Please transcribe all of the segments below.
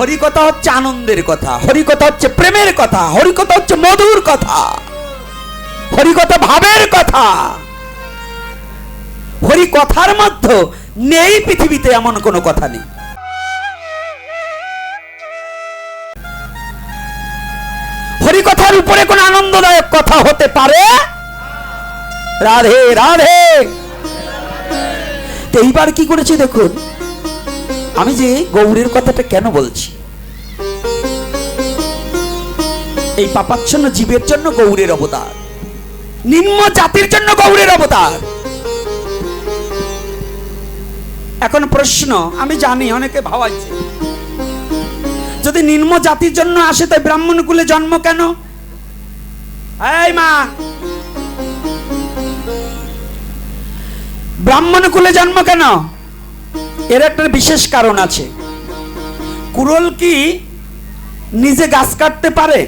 হরিকথা হচ্ছে আনন্দের কথা, হরিকথা হচ্ছে প্রেমের কথা, হরিকথা হচ্ছে মধুর কথা, হরিকথা ভাবের কথা। হরি কথার মধ্যে নেই পৃথিবীতে এমন কোনো কথা নেই। হরিকথার উপরে কোন আনন্দদায়ক কথা হতে পারে? রাধে রাধে। এইবার কি করেছি দেখুন? আমি যে গৌরের কথাটা কেন বলছি? এই পাপাচ্ছন্ন জীবের জন্য গৌরের অবতার। নিম্ন জাতির জন্য গৌরের অবতার। এখন প্রশ্ন, আমি জানি, অনেকে ভাবাইছে যদি নিম্ন জাতির জন্য আসে, তাই ব্রাহ্মণ কুলে জন্ম কেন? মা! ব্রাহ্মণ কুলে জন্ম কেন? এর একটা বিশেষ কারণ আছে। কুরল কি নিজে গাছ কাটতে পারে?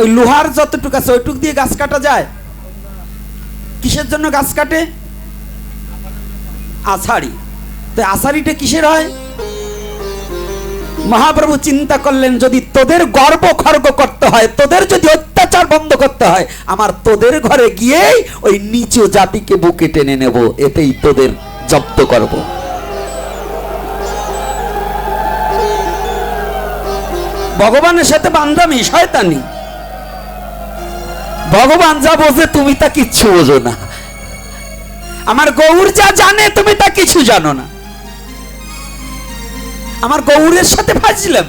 ওই লোহার যতটুকু আছে, ওইটুক দিয়ে গাছ কাটা যায়? কিসের জন্য গাছ কাটে? আষাঢ়ি তো আষাঢ়িটা কিসের হয়? মহাপ্রভু চিন্তা করলেন, যদি তোদের গর্ব খর্গ করতে হয়, তোদের যদি অত্যাচার বন্ধ করতে হয়, আমার তোদের ঘরে গিয়েই ওই নিচু জাতিকে বুকে টেনে নেব, এতেই তোদের জব্দ করব। ভগবানের সাথে বান্দামি শয়তানি। ভগবান যা বোঝে তুমি তা কিচ্ছু বোঝো না। আমার গৌর যা জানে, তুমি তা কিছু জানো না। আমার গৌরের সাথে ভাজলাম।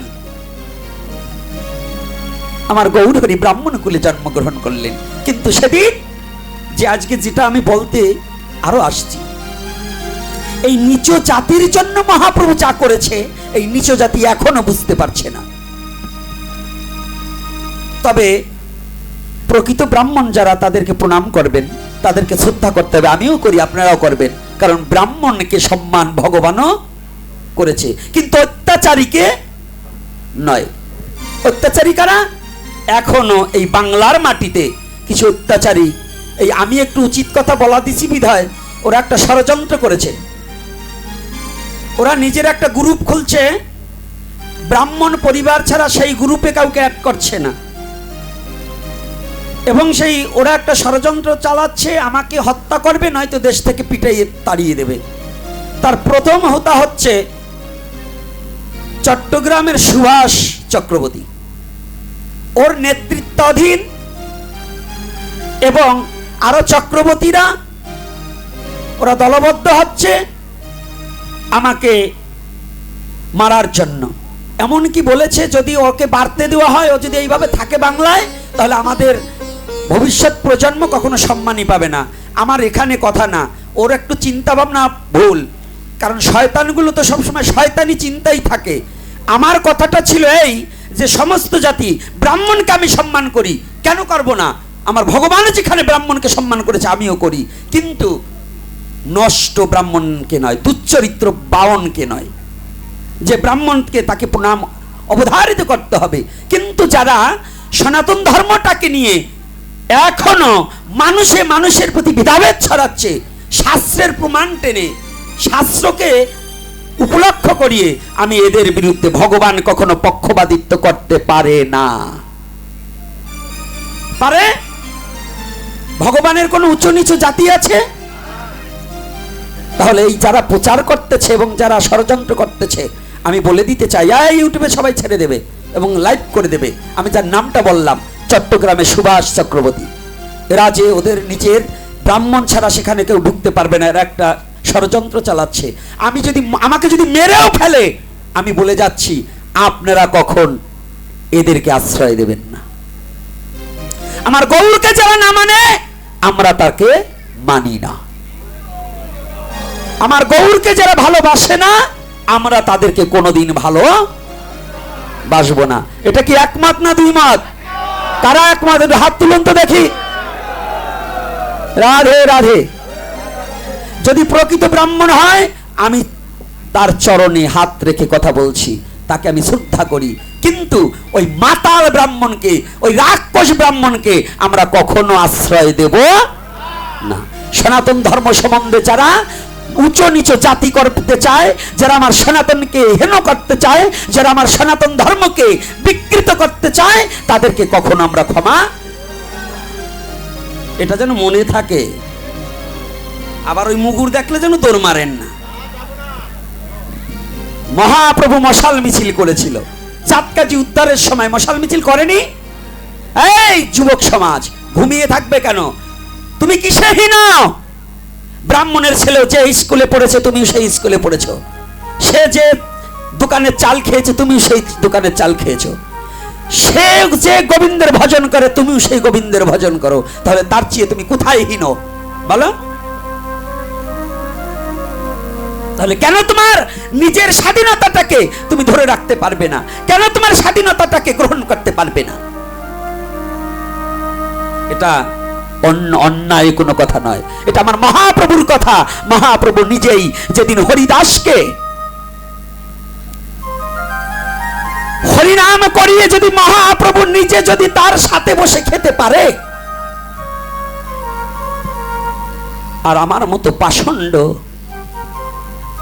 আমার গৌর হরি ব্রাহ্মণ কুলে জন্মগ্রহণ করলেন। কিন্তু সেদিন যে আজকে যেটা আমি বলতে আরও আসছি, এই নিচ জাতির জন্য মহাপ্রভু যা করেছে, এই নিচ জাতি এখনও বুঝতে পারছে না। তবে প্রকৃত ব্রাহ্মণ যারা তাদেরকে প্রণাম করবেন, তাদেরকে শ্রদ্ধা করতে হবে। আমিও করি, আপনারাও করবেন। কারণ ব্রাহ্মণকে সম্মান ভগবানও করেছে। কিন্তু অত্যাচারীকে নয়। অত্যাচারী কারা? এখনও এই বাংলার মাটিতে কিছু অত্যাচারী। এই আমি একটু উচিত কথা বলা দিছি বিধায়, ওরা একটা ষড়যন্ত্র করেছে। ওরা নিজের একটা গ্রুপ খুলছে। ব্রাহ্মণ পরিবার ছাড়া সেই গ্রুপে কাউকে অ্যাড করছে না। এবং সেই ওরা একটা ষড়যন্ত্র চালাচ্ছে, আমাকে হত্যা করবে, নয়তো দেশ থেকে পিটাইয়ে তাড়িয়ে দেবে। তার প্রথম হোতা হচ্ছে চট্টগ্রামের সুভাষ চক্রবর্তী। ওর নেতৃত্বাধীন এবং আরও চক্রবর্তীরা, ওরা দলবদ্ধ হচ্ছে আমাকে মারার জন্য। এমন কি বলেছে, যদি ওকে বাড়তে দেওয়া হয়, ও যদি এইভাবে থাকে বাংলায়, তাহলে আমাদের ভবিষ্যৎ প্রজন্ম কখনো সম্মানই পাবে না। আমার এখানে কথা না। ওর একটু চিন্তা ভাবনা ভুল। কারণ শয়তানগুলো তো সবসময় শয়তানি চিন্তাই থাকে। আমার কথাটা ছিল এই যে, সমস্ত জাতি ব্রাহ্মণকে আমি সম্মান করি। কেন করব না? আমার ভগবান যেখানে ব্রাহ্মণকে সম্মান করেছে, আমিও করি। কিন্তু নষ্ট ব্রাহ্মণকে নয়, দুচ্চরিত্র বাওনকে নয়। যে ব্রাহ্মণকে তাকে প্রণাম অবধারিত করতে হবে। কিন্তু যারা সনাতন ধর্মটাকে নিয়ে এখনও মানুষে মানুষের প্রতি ভেদাভেদ ছড়াচ্ছে, শাস্ত্রের প্রমাণ টেনে, শাস্ত্রকে উপলক্ষ করিয়ে আমি এদের বিরুদ্ধে ভগবান কখনো পক্ষপাতিত্ব করতে পারে না। পারে? ভগবানের কোনো উঁচু নিচু জাতি আছে? তাহলে এই যারা প্রচার করতেছে এবং যারা ষড়যন্ত্র করতেছে, আমি বলে দিতে চাই ইউটিউবে সবাই ছেড়ে দেবে এবং লাইভ করে দেবে। আমি যার নামটা বললাম চট্টগ্রামে সুভাষ চক্রবর্তী। এরা যে ওদের নিজের ব্রাহ্মণ ছাড়া সেখানে কেউ ঢুকতে পারবে না, এরা একটা ষড়যন্ত্র চালাচ্ছে। আমি যদি, আমাকে যদি মেরেও ফেলে, আমি বলে যাচ্ছি, আপনারা কখন এদেরকে আশ্রয় দেবেন না। আমার গৌরকে যারা না মানে আমরা তাকে মানি না। আমার গৌরকে যারা ভালোবাসে না, আমরা তাদেরকে কোনোদিন ভালো বাসবো না। এটা কি একমত না দুই মত? কারা একমত একটু হাত তুলুন তো দেখি। রাধে রাধে। যদি প্রকৃত ব্রাহ্মণ হয়, আমি তার চরণে হাত রেখে কথা বলছি। তাকে আমি শ্রদ্ধা করি। কিন্তু ওই মাতাল ব্রাহ্মণকে, ওই রাক্ষস ব্রাহ্মণকে আমরা কখনো আশ্রয় দেব না। সনাতন ধর্ম সম্বন্ধে যারা উঁচু নিচু জাতি করতে চায় যারা আমার সনাতনকে হেন করতে চায় যারা আমার সনাতন ধর্মকে বিকৃত করতে চায় তাদেরকে কখনো আমরা ক্ষমা এটা যেন মনে থাকে। আবার ওই মুগুর দেখলে যেন দৌড় মারেন না। মহাপ্রভু মশাল মিছিল করেছিল। চাঁদকাজি উদ্ধারের সময় মশাল মিছিল করেনি? এই যুবক সমাজ ঘুমিয়ে থাকবে কেন? তুমি কিসে হীন? ব্রাহ্মণের ছেলেও যে স্কুলে পড়েছে তুমি সেই স্কুলে পড়েছো। সে যে দোকানের চাল খেয়েছে তুমি সেই দোকানের চাল খেয়েছো। সে যে গোবিন্দের ভজন করে, তুমিও সেই গোবিন্দের ভজন করো। তাহলে তার চেয়ে তুমি কোথায় হীন? বলো। তাহলে কেন তোমার নিজের স্বাধীনতাটাকে তুমি ধরে রাখতে পারবে না? কেন তোমার স্বাধীনতাটাকে গ্রহণ করতে পারবে না? এটা অন্য অন্যায় কোনো কথা নয়। এটা আমার মহাপ্রভুর কথা। মহাপ্রভু নিজেই যেদিন হরিদাসকে হরিনাম করিয়ে যদি মহাপ্রভু নিজে যদি তার সাথে বসে খেতে পারে, আর আমার মতো পাষণ্ড,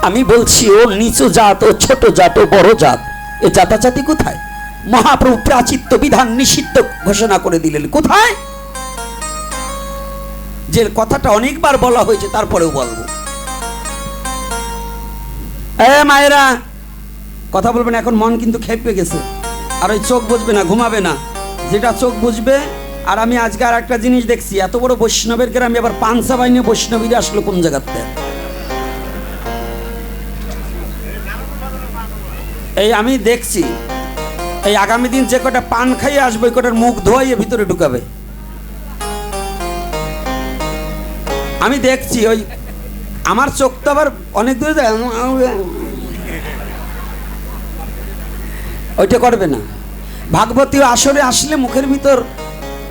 আমি বলছি, ও নিচু জাত, ও ছোট জাত, ও বড় জাত, এ জাতাজাতি কোথায়? মহাপ্রভু প্রাচিত্য বিধান নিষিদ্ধ ঘোষণা করে দিলেন। কোথায়? যে কথাটা অনেকবার বলা হয়েছে, তারপরেও বলব। এ মায়েরা, কথা বলবেন এখন মন কিন্তু খেপে গেছে। আর ওই চোখ বুঝবে না, ঘুমাবে না। যেটা চোখ বুঝবে, আর আমি আজকে আর একটা জিনিস দেখছি, এত বড় বৈষ্ণবের গ্রামে আবার পানসা বাহিনী বৈষ্ণবীরা আসলো কোন জায়গাতে? এই আমি দেখছি, এই আগামী দিন যে কটা পান খাইয়ে আসবে, ওই কটার মুখ ধোয়াইয়ে ভিতরে ঢুকাবে। আমি দেখছি, ওই আমার চোখ তো আবার অনেক দূরে ওইটা করবে না। ভাগবতী আসরে আসলে মুখের ভিতর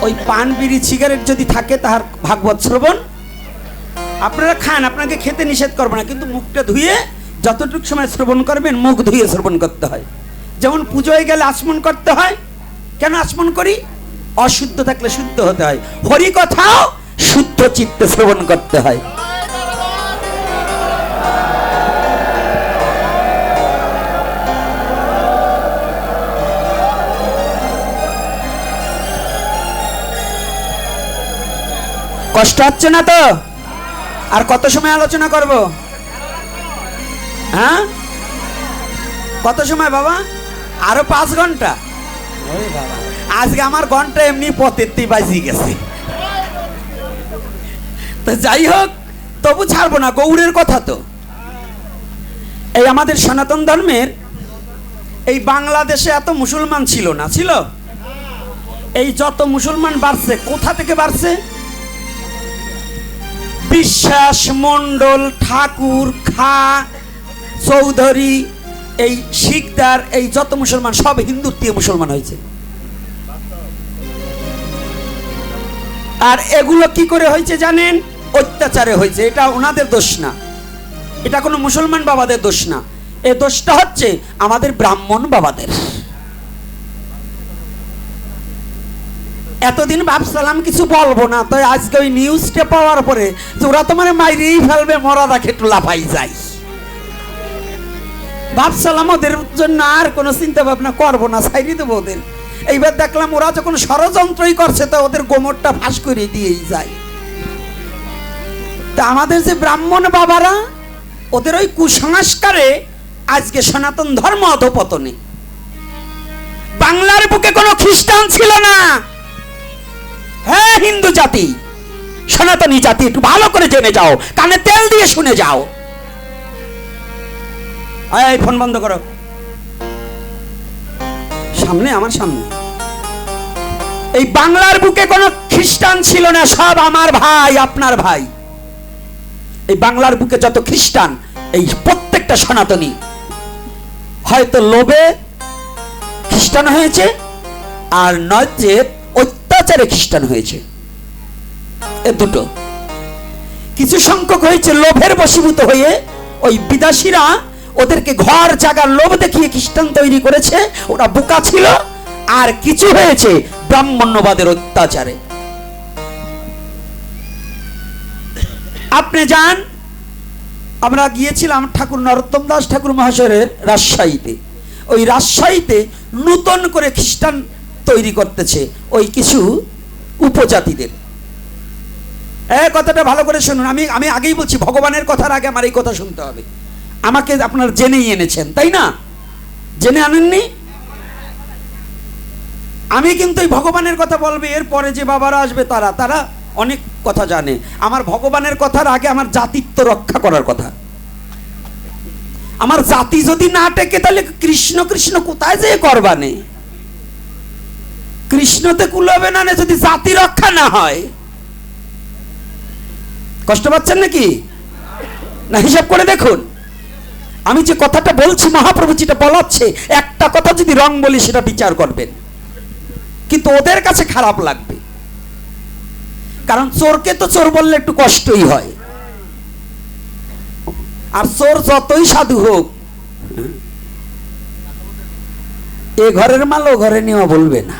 ওই পান, বিড়ি, সিগারেট যদি থাকে তাহার ভাগবত শ্রবণ, আপনারা খান, আপনাকে খেতে নিষেধ করবে না, কিন্তু মুখটা ধুয়ে যতটুকু সময় শ্রবণ করবেন, মুখ ধুয়ে শ্রবণ করতে হয়। যেমন পুজোয় গেলে আচমন করতে হয়। কেন আচমন করি? অশুদ্ধ থাকলে শুদ্ধ হতে হয়। হরি কথাও শুদ্ধ চিত্তে শ্রবণ করতে হয়। কষ্ট হচ্ছে না তো? আর কত সময় আলোচনা করব? হ্যাঁ? কত সময় বাবা? আরও পাঁচ ঘণ্টা। আজকে আমার ঘণ্টা এমনি পথের বাজি গেছে। তো যাই হোক, তবু ছাড়বো না, গৌড়ের কথা তো। এই আমাদের সনাতন ধর্মের এই বাংলাদেশে এত মুসলমান ছিল না, ছিল? এই যত মুসলমান বাড়ছে, কোথা থেকে বাড়ছে? বিশ্বাস মণ্ডল, ঠাকুর, খা, চৌধুরী, এই শিকদার, এই যত মুসলমান, সব হিন্দুত্ব মুসলমান হয়েছে। আর এগুলো কি করে হয়েছে জানেন? অত্যাচারে হয়েছে, এটা ওনাদের দোষ না। এটা কোনো মুসলমান বাবাদের দোষ না। এ দোষটা হচ্ছে আমাদের ব্রাহ্মণ বাবাদের। এতদিন ভাবছিলাম, কিছু বলব না তো আজকে ওই নিউজটা পাওয়ার পরে ওরা তো মানে মাইরেই ফেলবে, মরা দেখে একটু লাফাই যায়। ভাবছিলাম ওদের জন্য আর কোনো চিন্তা ভাবনা করব না সাইডে দেবো ওদের। এইবার দেখলাম ওরা যখন ষড়যন্ত্রই করছে, তো ওদের গোমরটা ফাঁস করে দিয়েই যায়। তা আমাদের যে ব্রাহ্মণ বাবারা, ওদের ওই কুসংস্কারে আজকে সনাতন ধর্ম অধপতনে। বাংলার বুকে কোনো খ্রিস্টান ছিল না। হ্যাঁ হিন্দু জাতি, সনাতনী জাতি, একটু ভালো করে জেনে যাও, কানে তেল দিয়ে শুনে যাও। এই ফোন বন্ধ করো। সামনে, আমার সামনে। এই বাংলার বুকে কোনো খ্রিস্টান ছিল না, সব আমার ভাই, আপনার ভাই। এই বাংলার বুকে যত খ্রিস্টান, এই প্রত্যেকটা সনাতনী, হয়তো লোভে খ্রিস্টান হয়েছে, আর নয় অত্যাচারে খ্রিস্টান হয়েছে। এ দুটো। কিছু সংখ্যক হয়েছে লোভের বশীভূত হয়ে, ওই বিদাসীরা ওদেরকে ঘর জাগার লোভ দেখিয়ে খ্রিস্টান তৈরি করেছে, ওরা বোকা ছিল, আর কিছু হয়েছে ব্রাহ্মণ্যবাদের অত্যাচারে। আপনি যান। আমরা গিয়েছিলাম ঠাকুর নরোত্তম দাস ঠাকুর মহাশয়ের রাজশাহীতে। ওই রাজশাহীতে নূতন করে খ্রিস্টান তৈরি করতেছে ওই কিছু উপজাতিদের। এ, কথাটা ভালো করে শুনুন। আমি আমি আগেই বলছি, ভগবানের কথার আগে আমার এই কথা শুনতে হবে। আমাকে আপনার জেনেই এনেছেন, তাই না? জেনে আনেননি? আমি কিন্তু এই ভগবানের কথা বলবে, এরপরে যে বাবারা আসবে তারা তারা অনেক কথা জানে। আমার ভগবানের কথার আগে আমার জাতিত্ব রক্ষা করার কথা। আমার জাতি যদি না টেকে, তাহলে কৃষ্ণ কৃষ্ণ কোথায় যে করবানে কৃষ্ণতে কুলাবে না যদি জাতি রক্ষা না হয়? কষ্ট পাচ্ছেন নাকি? না, হিসাব করে দেখুন। আমি যে কথাটা বলছি, মহাপ্রভু যেটা বলাচ্ছে, একটা কথা যদি রং বলি, সেটা বিচার করবেন। কিন্তু ওদের কাছে খারাপ লাগবে। কারণ চোরকে তো চোর বললে একটু কষ্টই হয়। আর চোর যতই সাধু হোক, এ ঘরের মাল ও ঘরে নেওয়া বলবে না।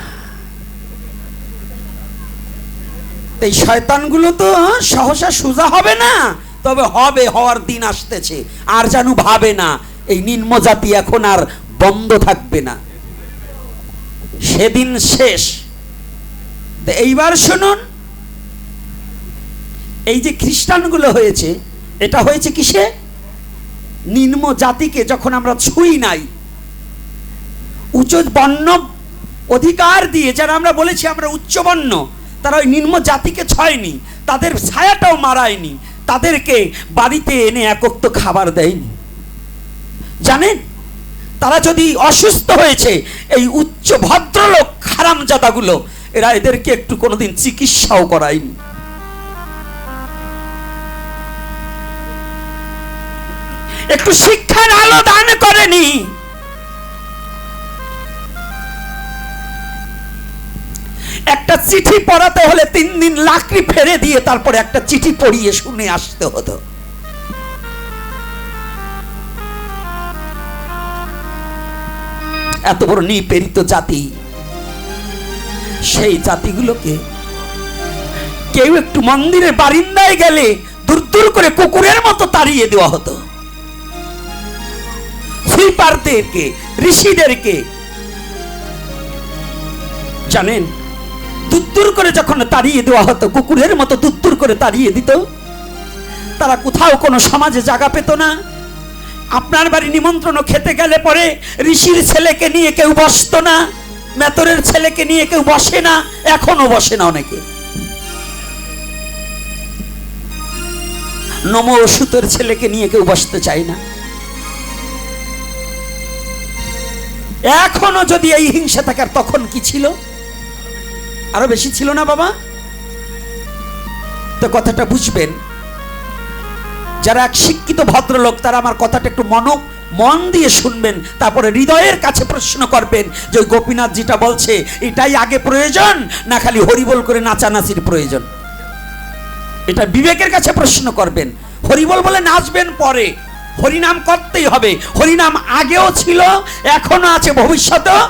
এই শয়তানগুলো তো সহসা সোজা হবে না, তবে হবে, হওয়ার দিন আসতেছে, আর যেন ভাবে না, এই নিম্ন জাতি এখন আর বন্ধ থাকবে না। সেদিন শেষ। এইবার শুনুন এই যে খ্রিস্টানগুলো হয়েছে, এটা হয়েছে কিসে? নিম্ন জাতিকে যখন আমরা ছুঁই নাই, উচ্চ বর্ণ অধিকার দিয়ে যারা আমরা বলেছি আমরা উচ্চবর্ণ তারা ওই নিম্ন জাতিকে ছয়নি, তাদের ছায়াটাও মারায়নি, তাদেরকে বাড়িতে এনে একক তো খাবার দেয়নি। জানেন? তারা যদি অসুস্থ হয়েছে, এই উচ্চ ভদ্রলোক, হারামজাদাগুলো, এরা এদেরকে একটু কোনোদিন চিকিৎসাও করায়নি। একটু শিক্ষার আলো দান করেনি। একটা চিঠি পড়াতে হলে তিন দিন লাকড়ি ফেরে দিয়ে তারপরে একটা চিঠি পড়িয়ে শুনে আসতে হতো। এত বড় নিপেরিত জাতি, সেই জাতিগুলোকে কেউ একটু মন্দিরের বারিন্দায় গেলে দূর দূর করে কুকুরের মতো তাড়িয়ে দেওয়া হতো। সুইপারদেরকে ঋষিদেরকে। জানেন, দুত্তুর করে যখন তাড়িয়ে দেওয়া হতো, কুকুরের মতো দুত্তুর করে তাড়িয়ে দিত, তারা কোথাও কোনো সমাজে জায়গা পেত না। আপনার বাড়ি নিমন্ত্রণ খেতে গেলে পরে ঋষির ছেলেকে নিয়ে কেউ বসতো না, মেতরের ছেলেকে নিয়ে কেউ বসে না, এখনও বসে না অনেকে। নম ওষুধের ছেলেকে নিয়ে কেউ বসতে চায় না। এখনও যদি এই হিংসা থাকার তখন কি ছিল? আরও বেশি ছিল না বাবা? তো কথাটা বুঝবেন, যারা এক শিক্ষিত ভদ্রলোক, তারা আমার কথাটা একটু মন মন দিয়ে শুনবেন, তারপরে হৃদয়ের কাছে প্রশ্ন করবেন যে গোপীনাথ যেটা বলছে, এটাই আগে প্রয়োজন, না খালি হরিবল করে নাচানাচির প্রয়োজন? এটা বিবেকের কাছে প্রশ্ন করবেন। হরিবল বলে নাচবেন পরে। হরিনাম করতেই হবে। হরিনাম আগেও ছিল এখনও আছে, ভবিষ্যতেও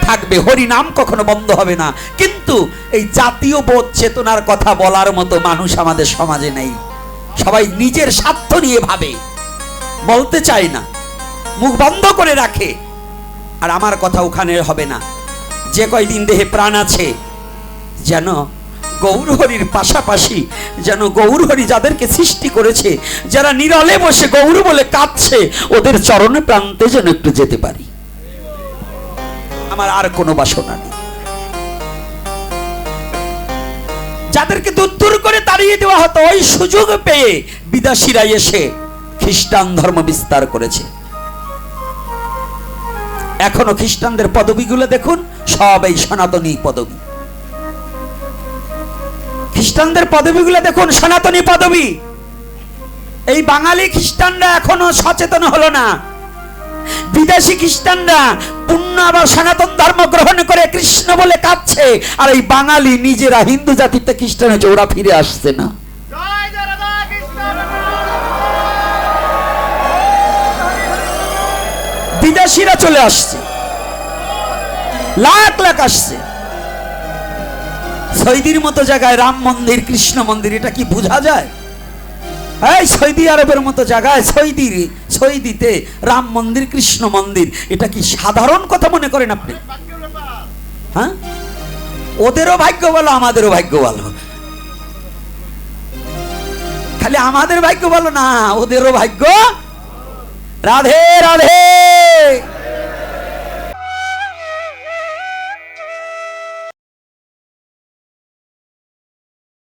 থাকবে। হরিনাম কখনো বন্ধ হবে না। কিন্তু এই জাতীয় বোধ চেতনার কথা বলার মতো মানুষ আমাদের সমাজে নেই। সবাই নিজের স্বার্থ নিয়ে ভাবে। বলতে চায় না। মুখ বন্ধ করে রাখে। আর আমার কথা ওখানে হবে না। যে কয়দিন দেহে প্রাণ আছে, যেন গৌরহরির পাশাপাশি যেন গৌরহরি যাদেরকে সৃষ্টি করেছে, যারা নিরলে বসে গৌর বলে কাঁদছে, ওদের চরণে প্রান্তে যেন একটু যেতে পারি। আমার আর কোনো বাসনা নেই। যাদেরকে দূর দূর করে তাড়িয়ে দেওয়া হতো, ওই সুযোগ পেয়ে বিদেশিরা এসে খ্রিস্টান ধর্ম বিস্তার করেছে। এখনও খ্রিস্টানদের পদবিগুলো দেখুন, সব এই সনাতনী পদবী। খ্রিস্টানদের পদবিগুলো দেখুন সনাতনী পদবী। এই বাঙালি খ্রিস্টানরা এখনও সচেতন হলো না। বিদেশি খ্রিস্টানরা পূর্ণ আবার সনাতন ধর্ম গ্রহণ করে কৃষ্ণ বলে কাঁদছে আর এই বাঙালি নিজেরা হিন্দু জাতিতে খ্রিস্টান ওরা ফিরে আসছে না। বিদেশিরা চলে আসছে। লাখ লাখ আসছে। সৈদির মতো জায়গায় রাম মন্দির, কৃষ্ণ মন্দির, এটা কি বোঝা যায়? এই সৌদি আরবের মতো জায়গায় সৌদি সৌদিতে রাম মন্দির, কৃষ্ণ মন্দির, এটা কি সাধারণ কথা মনে করেন আপনি? হ্যাঁ? ওদেরও ভাগ্য ভালো, আমাদেরও ভাগ্য ভালো। খালি আমাদের ভাগ্য ভালো না, ওদেরও ভাগ্য? রাধে রাধে!